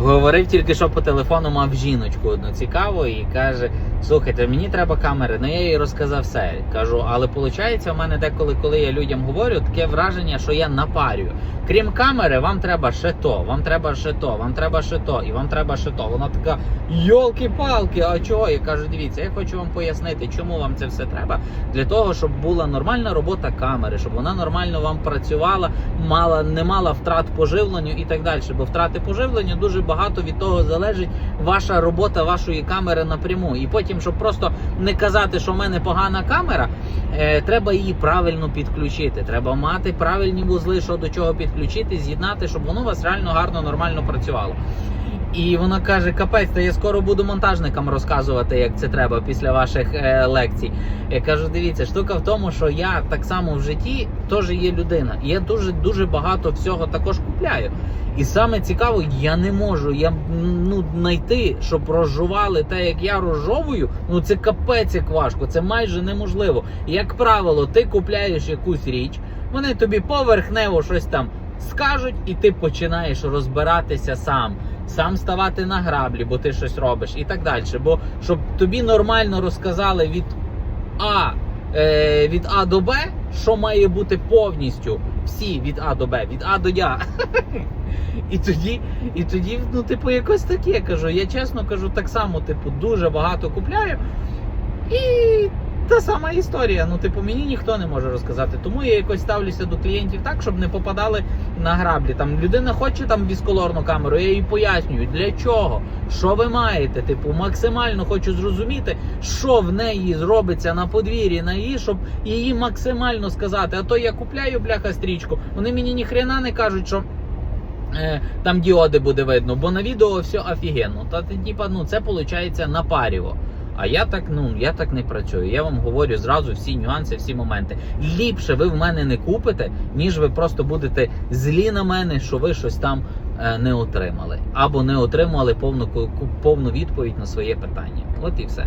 Говорив тільки що по телефону, мав жіночку одну цікаву і каже: слухайте, мені треба камери. Ну я їй розказав все. Кажу, але виходить, у мене деколи, коли я людям говорю, таке враження, що я напарюю. Крім камери, вам треба ще то, вам треба ще то, вам треба ще то, і вам треба ще то. Вона така йолки-палки, а чого? Я кажу, дивіться, я хочу вам пояснити, чому вам це все треба. Для того, щоб була нормальна робота камери, щоб вона нормально вам працювала, мала не мала втрат по живленню і так далі. Бо втрати по живленню дуже багато від того залежить ваша робота вашої камери напряму. І потім, щоб просто не казати, що в мене погана камера, е, треба її правильно підключити. Треба мати правильні вузли, що до чого підключити, з'єднати, щоб воно у вас реально гарно, нормально працювало. І вона каже: капець, та я скоро буду монтажникам розказувати, як це треба після ваших е, лекцій. Я кажу, дивіться, штука в тому, що я так само в житті теж є людина. Я дуже дуже багато всього також купляю. І саме цікаво, я не можу я ну знайти, щоб розжували те, як я розжовую. Ну це капець як важко, це майже неможливо. Як правило, ти купляєш якусь річ, вони тобі поверхнево щось там скажуть, і ти починаєш розбиратися сам. Сам ставати на граблі, бо ти щось робиш, і так далі. Бо щоб тобі нормально розказали від А е, від А до Б, що має бути повністю всі від А до Б, від А до Я. І тоді, і тоді, ну, типу, якось таке кажу. Я чесно кажу, так само, типу, дуже багато купляю. І та сама історія. Ну, типу, мені ніхто не може розказати. Тому я якось ставлюся до клієнтів так, щоб не попадали на граблі. Там людина хоче там вісколорну камеру, я їй пояснюю, для чого, що ви маєте. Типу, максимально хочу зрозуміти, що в неї зробиться на подвір'ї на її, щоб її максимально сказати. А то я купляю бляха стрічку. Вони мені ніхрена не кажуть, що. е, Там діоди буде видно, бо на відео все офігенно. Та типа, ну це виходить напаріво. А я так, ну я так не працюю. Я вам говорю зразу всі нюанси, всі моменти. Ліпше ви в мене не купите, ніж ви просто будете злі на мене, що ви щось там е, не отримали, або не отримали повну повну відповідь на своє питання. От і все.